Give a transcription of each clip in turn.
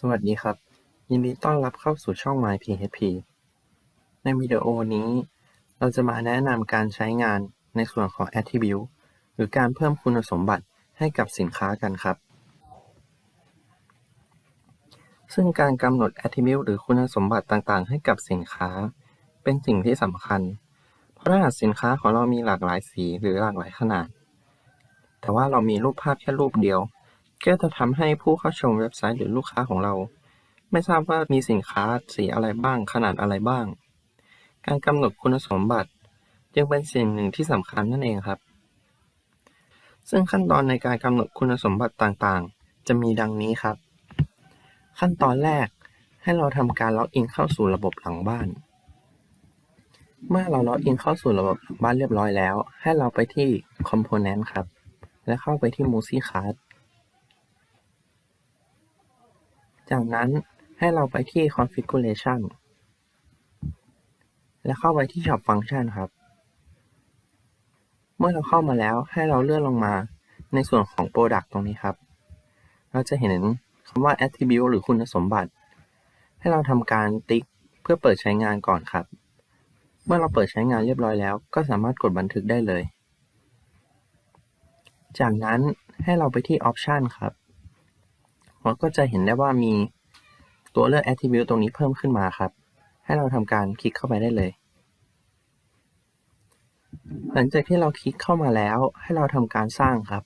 สวัสดีครับ ยินดีต้อนรับเข้าสู่ช่อง MyPHP ในวิดีโอนี้ เราจะมาแนะนำการใช้งานในส่วนของ Attribute หรือการเพิ่มคุณสมบัติให้กับสินค้ากันครับ ซึ่งการกำหนด Attribute หรือคุณสมบัติต่างๆ ให้กับสินค้า เป็นสิ่งที่สำคัญ เพราะถ้าหากสินค้าของเรามีหลากหลายสีหรือหลากหลายขนาด แต่ว่าเรามีรูปภาพแค่รูปเดียว ก็จะทำให้ผู้เข้าชมเว็บไซต์หรือลูกค้าของเรา ไม่ทราบว่ามีสินค้าสีอะไรบ้าง ขนาดอะไรบ้าง การกำหนดคุณสมบัติจึงเป็นสิ่งหนึ่งที่สำคัญนั่นเองครับ ซึ่งขั้นตอนในการกำหนดคุณสมบัติต่างๆ จะมีดังนี้ครับ ขั้นตอนแรกให้เราทำการล็อกอินเข้าสู่ระบบหลังบ้าน เมื่อเราล็อกอินเข้าสู่ระบบบ้านเรียบร้อยแล้ว ให้เราไปที่ Component ครับ และเข้าไปที่ Mozy Card จากนั้นให้เราไปที่ configuration และเข้าไปที่ shop function ครับ เมื่อเราเข้ามาแล้วให้เราเลื่อนลงมาในส่วนของ product ตรงนี้ครับ เราจะเห็นคำว่า attribute หรือคุณสมบัติ ให้เราทำการติ๊กเพื่อเปิดใช้งานก่อนครับ เมื่อเราเปิดใช้งานเรียบร้อยแล้ว ก็สามารถกดบันทึกได้เลย จากนั้นให้เราไปที่ option ครับ เราก็จะเห็นได้ว่ามีตัวเลือก attribute ตรงนี้เพิ่มขึ้นมาครับ ให้เราทำการคลิกเข้าไปได้เลย หลังจากที่เราคลิกเข้ามาแล้ว ให้เราทำการสร้างครับ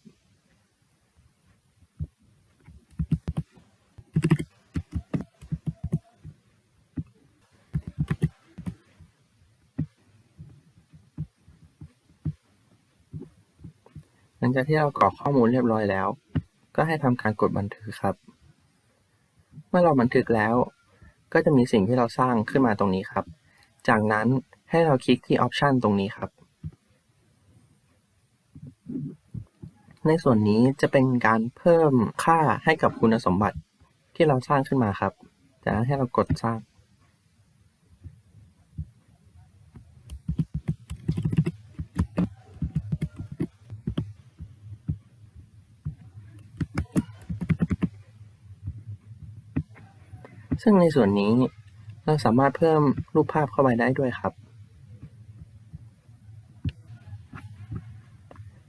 หลังจากที่เรากรอกข้อมูลเรียบร้อยแล้ว ก็ให้ทำการกดบันทึกครับ เมื่อเราบันทึกแล้ว ก็จะมีสิ่งที่เราสร้างขึ้นมาตรงนี้ครับ จากนั้นให้เราคลิกที่ออปชันตรงนี้ครับ ในส่วนนี้จะเป็นการเพิ่มค่าให้กับคุณสมบัติที่เราสร้างขึ้นมาครับจากนั้นให้เรากดสร้าง ซึ่งในส่วนนี้เราสามารถเพิ่มรูปภาพเข้าไปได้ด้วยครับ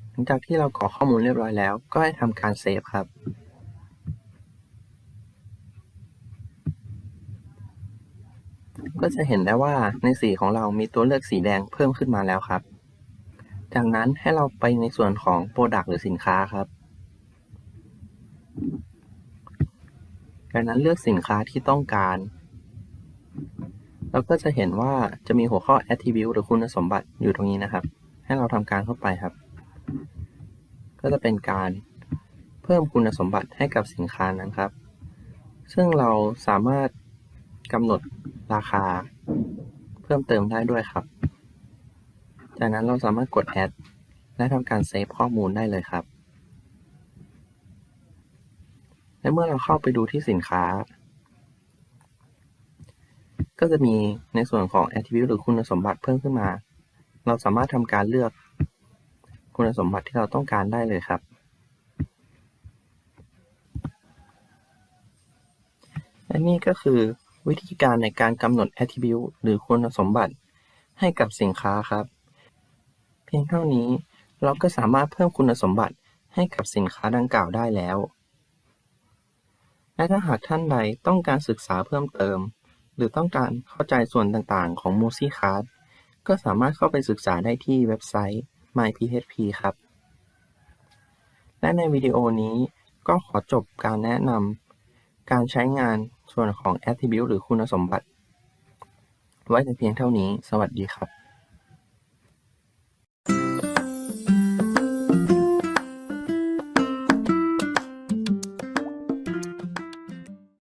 หลังจากที่เรากรอกข้อมูลเรียบร้อยแล้ว ก็ให้ทำการเซฟครับก็จะเห็นได้ว่าในสีของเรามีตัวเลือกสีแดงเพิ่มขึ้นมาแล้วครับ จากนั้นให้เราไปในส่วนของ Product หรือสินค้าครับ จากนั้นเลือกสินค้าที่ต้องการเราก็จะเห็นว่าจะมีหัวข้อ attribute หรือคุณสมบัติอยู่ตรงนี้นะครับ ให้เราทำการเข้าไปครับ ก็จะเป็นการเพิ่มคุณสมบัติให้กับสินค้านั้นครับ ซึ่งเราสามารถกำหนดราคาเพิ่มเติมได้ด้วยครับ จากนั้นเราสามารถกด add และทำการเซฟข้อมูลได้เลยครับ และเมื่อเราเข้าไปดูที่สินค้า ก็จะมีในส่วนของ attribute หรือคุณสมบัติเพิ่มขึ้นมา เราสามารถทำการเลือกคุณสมบัติที่เราต้องการได้เลยครับ และนี่ก็คือวิธีการในการกำหนด attribute หรือคุณสมบัติให้กับสินค้าครับ เพียงเท่านี้เราก็สามารถเพิ่มคุณสมบัติให้กับสินค้าดังกล่าวได้แล้ว และถ้าหากท่านใดต้องการศึกษาเพิ่มเติม หรือต้องการเข้าใจส่วนต่างๆ ของ Mozy Card ก็สามารถเข้าไปศึกษาได้ที่เว็บไซต์ myphp ครับ และในวิดีโอนี้ก็ขอจบการแนะนำการใช้งานส่วนของ Attribute หรือคุณสมบัติ ไว้แต่เพียงเท่านี้ สวัสดีครับ